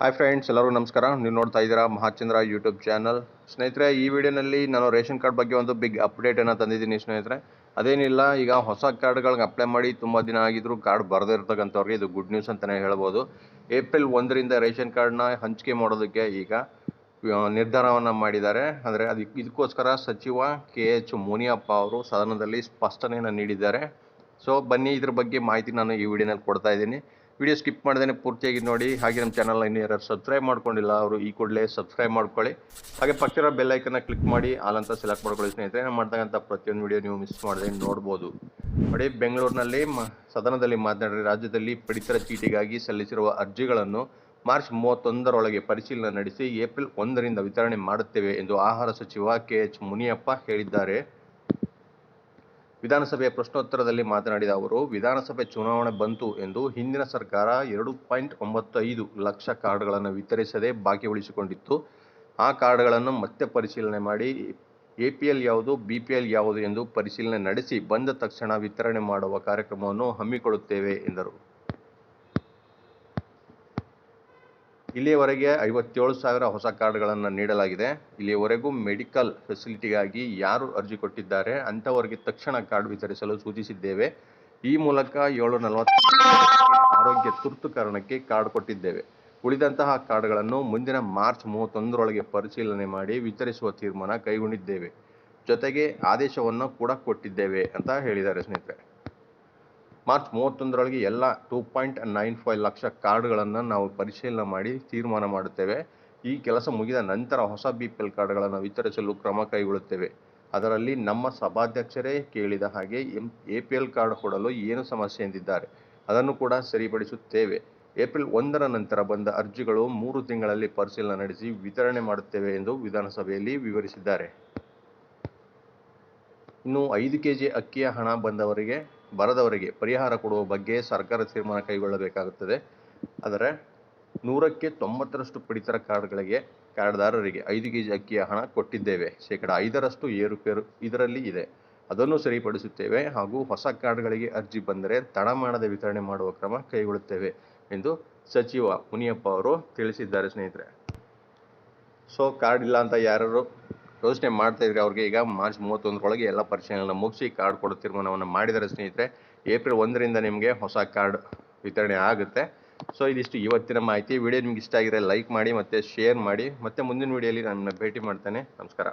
Hi friends ಎಲ್ಲರಿಗೂ ನಮಸ್ಕಾರ. ನೀವು ನೋಡ್ತಾ ಇದ್ದೀರಾ ಮಹಾಚಂದ್ರ ಯೂಟ್ಯೂಬ್ ಚಾನಲ್ ಸ್ನೇಹಿತರೆ, ಈ ವಿಡಿಯೋನಲ್ಲಿ ನಾನು ರೇಷನ್ ಕಾರ್ಡ್ ಬಗ್ಗೆ ಒಂದು ಬಿಗ್ ಅಪ್ಡೇಟನ್ನು ತಂದಿದ್ದೀನಿ ಸ್ನೇಹಿತರೆ. ಅದೇನಿಲ್ಲ, ಈಗ ಹೊಸ ಕಾರ್ಡ್ಗಳಿಗೆ ಅಪ್ಲೈ ಮಾಡಿ ತುಂಬ ದಿನ ಆಗಿದ್ರು ಕಾರ್ಡ್ ಬರದೇ ಇರ್ತಕ್ಕಂಥವ್ರಿಗೆ ಇದು ಗುಡ್ ನ್ಯೂಸ್ ಅಂತಲೇ ಹೇಳ್ಬೋದು. ಏಪ್ರಿಲ್ ಒಂದರಿಂದ ರೇಷನ್ ಕಾರ್ಡ್ನ ಹಂಚಿಕೆ ಮಾಡೋದಕ್ಕೆ ಈಗ ನಿರ್ಧಾರವನ್ನು ಮಾಡಿದ್ದಾರೆ. ಅಂದರೆ ಅದು ಇದಕ್ಕೋಸ್ಕರ ಸಚಿವ ಕೆ ಎಚ್ ಮುನಿಯಪ್ಪ ಅವರು ಸದನದಲ್ಲಿ ಸ್ಪಷ್ಟನೆಯನ್ನು ನೀಡಿದ್ದಾರೆ. ಸೊ ಬನ್ನಿ ಇದ್ರ ಬಗ್ಗೆ ಮಾಹಿತಿ ನಾನು ಈ ವಿಡಿಯೋನಲ್ಲಿ ಕೊಡ್ತಾ ಇದ್ದೀನಿ. ವಿಡಿಯೋ ಸ್ಕಿಪ್ ಮಾಡ್ದೇ ಪೂರ್ತಿಯಾಗಿ ನೋಡಿ. ಹಾಗೆ ನಮ್ಮ ಚಾನಲ್ ಇನ್ನು ಯಾರು ಸಬ್ಸ್ಕ್ರೈಬ್ ಮಾಡ್ಕೊಂಡಿಲ್ಲ, ಅವರು ಈ ಕೂಡಲೇ ಸಬ್ಸ್ಕ್ರೈಬ್ ಮಾಡ್ಕೊಳ್ಳಿ. ಹಾಗೆ ಪಕ್ಕದ ಬೆಲ್ಲೈಕನ್ನ ಕ್ಲಿಕ್ ಮಾಡಿ ಆಲ್ ಅಂತ ಸೆಲೆಕ್ಟ್ ಮಾಡ್ಕೊಳ್ಳಿ ಸ್ನೇಹಿತರೆ. ನಾನು ಮಾಡ್ತಕ್ಕಂಥ ಪ್ರತಿಯೊಂದು ವಿಡಿಯೋ ನೀವು ಮಿಸ್ ಮಾಡದೆ ನೋಡ್ಬೋದು. ನೋಡಿ, ಬೆಂಗಳೂರಿನಲ್ಲಿ ಸದನದಲ್ಲಿ ಮಾತನಾಡಿ ರಾಜ್ಯದಲ್ಲಿ ಪಡಿತರ ಚೀಟಿಗಾಗಿ ಸಲ್ಲಿಸಿರುವ ಅರ್ಜಿಗಳನ್ನು ಮಾರ್ಚ್ ಮೂವತ್ತೊಂದರೊಳಗೆ ಪರಿಶೀಲನೆ ನಡೆಸಿ ಏಪ್ರಿಲ್ ಒಂದರಿಂದ ವಿತರಣೆ ಮಾಡುತ್ತೇವೆ ಎಂದು ಆಹಾರ ಸಚಿವ ಕೆ ಎಚ್ ಮುನಿಯಪ್ಪ ಹೇಳಿದ್ದಾರೆ. ವಿಧಾನಸಭೆಯ ಪ್ರಶ್ನೋತ್ತರದಲ್ಲಿ ಮಾತನಾಡಿದ ಅವರು, ವಿಧಾನಸಭೆ ಚುನಾವಣೆ ಬಂತು ಎಂದು ಹಿಂದಿನ ಸರ್ಕಾರ ಎರಡು ಪಾಯಿಂಟ್ ಒಂಬತ್ತೈದು ಲಕ್ಷ ಕಾರ್ಡ್ಗಳನ್ನು ವಿತರಿಸದೆ ಬಾಕಿ ಉಳಿಸಿಕೊಂಡಿತ್ತು ಆ ಕಾರ್ಡ್ಗಳನ್ನು ಮತ್ತೆ ಪರಿಶೀಲನೆ ಮಾಡಿ, ಎ ಪಿ ಎಲ್ ಯಾವುದು, ಬಿ ಪಿ ಎಲ್ ಯಾವುದು ಎಂದು ಪರಿಶೀಲನೆ ನಡೆಸಿ, ಬಂದ ತಕ್ಷಣ ವಿತರಣೆ ಮಾಡುವ ಕಾರ್ಯಕ್ರಮವನ್ನು ಹಮ್ಮಿಕೊಳ್ಳುತ್ತೇವೆ ಎಂದರು. ಇಲ್ಲಿಯವರೆಗೆ ಐವತ್ತೇಳು ಸಾವಿರ ಹೊಸ ಕಾರ್ಡ್ಗಳನ್ನು ನೀಡಲಾಗಿದೆ. ಇಲ್ಲಿಯವರೆಗೂ ಮೆಡಿಕಲ್ ಫೆಸಿಲಿಟಿಗಾಗಿ ಯಾರು ಅರ್ಜಿ ಕೊಟ್ಟಿದ್ದಾರೆ ಅಂಥವರಿಗೆ ತಕ್ಷಣ ಕಾರ್ಡ್ ವಿತರಿಸಲು ಸೂಚಿಸಿದ್ದೇವೆ. ಈ ಮೂಲಕ ಏಳು ನಲವತ್ತು ಆರೋಗ್ಯ ತುರ್ತು ಕಾರಣಕ್ಕೆ ಕಾರ್ಡ್ ಕೊಟ್ಟಿದ್ದೇವೆ. ಉಳಿದಂತಹ ಕಾರ್ಡ್ಗಳನ್ನು ಮುಂದಿನ ಮಾರ್ಚ್ ಮೂವತ್ತೊಂದರೊಳಗೆ ಪರಿಶೀಲನೆ ಮಾಡಿ ವಿತರಿಸುವ ತೀರ್ಮಾನ ಕೈಗೊಂಡಿದ್ದೇವೆ. ಜೊತೆಗೆ ಆದೇಶವನ್ನು ಕೂಡ ಕೊಟ್ಟಿದ್ದೇವೆ ಅಂತ ಹೇಳಿದ್ದಾರೆ ಸ್ನೇಹಿತರೆ. ಮಾರ್ಚ್ ಮೂವತ್ತೊಂದರೊಳಗೆ ಎಲ್ಲ two point nine five lakh ಕಾರ್ಡ್ಗಳನ್ನು ನಾವು ಪರಿಶೀಲನೆ ಮಾಡಿ ತೀರ್ಮಾನ ಮಾಡುತ್ತೇವೆ. ಈ ಕೆಲಸ ಮುಗಿದ ನಂತರ ಹೊಸ ಬಿ ಪಿ ಎಲ್ ಕಾರ್ಡ್ಗಳನ್ನು ವಿತರಿಸಲು ಕ್ರಮ ಕೈಗೊಳ್ಳುತ್ತೇವೆ. ಅದರಲ್ಲಿ ನಮ್ಮ ಸಭಾಧ್ಯಕ್ಷರೇ ಕೇಳಿದ ಹಾಗೆ M, A P L card ಕೊಡಲು ಏನು ಸಮಸ್ಯೆ ಎಂದಿದ್ದಾರೆ ಅದನ್ನು ಕೂಡ ಸರಿಪಡಿಸುತ್ತೇವೆ. ಏಪ್ರಿಲ್ ಒಂದರ ನಂತರ ಬಂದ ಅರ್ಜಿಗಳು ಮೂರು ತಿಂಗಳಲ್ಲಿ ಪರಿಶೀಲನೆ ನಡೆಸಿ ವಿತರಣೆ ಮಾಡುತ್ತೇವೆ ಎಂದು ವಿಧಾನಸಭೆಯಲ್ಲಿ ವಿವರಿಸಿದ್ದಾರೆ. ಇನ್ನು ಐದು ಕೆಜಿ ಅಕ್ಕಿಯ ಹಣ ಬಂದವರಿಗೆ ಬರದವರಿಗೆ ಪರಿಹಾರ ಕೊಡುವ ಬಗ್ಗೆ ಸರ್ಕಾರ ತೀರ್ಮಾನ ಕೈಗೊಳ್ಳಬೇಕಾಗುತ್ತದೆ. ಆದರೆ ನೂರಕ್ಕೆ ತೊಂಬತ್ತರಷ್ಟು ಪಡಿತರ ಕಾರ್ಡ್ಗಳಿಗೆ ಕಾರ್ಡ್ದಾರರಿಗೆ ಐದು ಕೆಜಿ ಅಕ್ಕಿಯ ಹಣ ಕೊಟ್ಟಿದ್ದೇವೆ. ಶೇಕಡ ಐದರಷ್ಟು ಏರುಪೇರು ಇದರಲ್ಲಿ ಇದೆ. ಅದನ್ನು ಸರಿಪಡಿಸುತ್ತೇವೆ ಹಾಗೂ ಹೊಸ ಕಾರ್ಡ್ಗಳಿಗೆ ಅರ್ಜಿ ಬಂದರೆ ತಡ ಮಾಡದೆ ವಿತರಣೆ ಮಾಡುವ ಕ್ರಮ ಕೈಗೊಳ್ಳುತ್ತೇವೆ ಎಂದು ಸಚಿವ ಮುನಿಯಪ್ಪ ಅವರು ತಿಳಿಸಿದ್ದಾರೆ ಸ್ನೇಹಿತರೆ. ಸೊ ಕಾರ್ಡ್ ಇಲ್ಲ ಅಂತ ಯಾರು ಯೋಚನೆ ಮಾಡ್ತಾ ಇದ್ರೆ ಅವ್ರಿಗೆ ಈಗ ಮಾರ್ಚ್ ಮೂವತ್ತೊಂದರೊಳಗೆ ಎಲ್ಲ ಪರಿಶೀಲನೆ ಮುಗಿಸಿ ಕಾರ್ಡ್ ಕೊಡೋ ತೀರ್ಮಾನವನ್ನು ಮಾಡಿದರೆ ಸ್ನೇಹಿತರೆ. ಏಪ್ರಿಲ್ ಒಂದರಿಂದ ನಿಮಗೆ ಹೊಸ ಕಾರ್ಡ್ ವಿತರಣೆ ಆಗುತ್ತೆ. ಸೊ ಇದಿಷ್ಟು ಇವತ್ತಿನ ಮಾಹಿತಿ. ವಿಡಿಯೋ ನಿಮ್ಗೆ ಇಷ್ಟ ಆಗಿದ್ರೆ ಲೈಕ್ ಮಾಡಿ ಮತ್ತು ಶೇರ್ ಮಾಡಿ. ಮತ್ತೆ ಮುಂದಿನ ವಿಡಿಯೋಲಿ ನಾನು ಭೇಟಿ ಮಾಡ್ತೇನೆ. ನಮಸ್ಕಾರ.